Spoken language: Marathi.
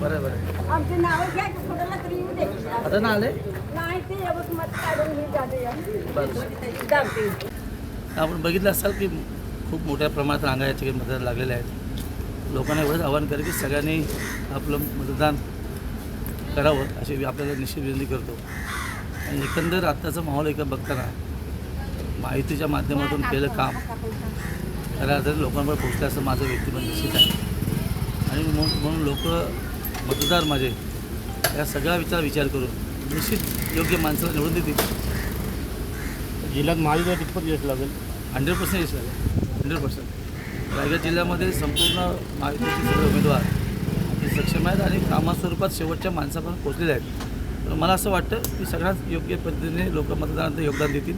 बरं बरं आमची नावं घ्या की कुणाला तरी येऊ दे. आता ना आले नाही ते एवढं मत काढून मी जाते. बरं. जाते. आपण बघितलं असाल की खूप मोठ्या प्रमाणात रांगा या ठिकाणी मतदार लागलेल्या आहेत लोकांना एवढंच आवाहन करेल की सगळ्यांनी आपलं मतदान करावं अशी आपल्याला निश्चित विनंती करतो. आणि एकंदर आत्ताचा माहोल एका बघताना माहितीच्या माध्यमातून केलं काम. अर्थाने लोकांवर पोचलं असं माझं व्यक्तिमत निश्चित आहे. आणि म्हणून म्हणून लोक मतदार माझे या सगळा विचार विचार करून निश्चित योग्य माणसाला निवडून देतील. जिल्ह्यात महायुतीला कितपत यश लागेल? हंड्रेड पर्सेंट यश लागेल. Hundred percent. रायगड जिल्ह्यामध्ये संपूर्ण महायुतीचे सगळे उमेदवार हे सक्षम आहेत आणि कामास्वरूपात शेवटच्या माणसापर्यंत पोहोचलेले आहेत. तर मला असं वाटतं की सगळ्यात योग्य पद्धतीने लोक मतदानात योगदान देतील.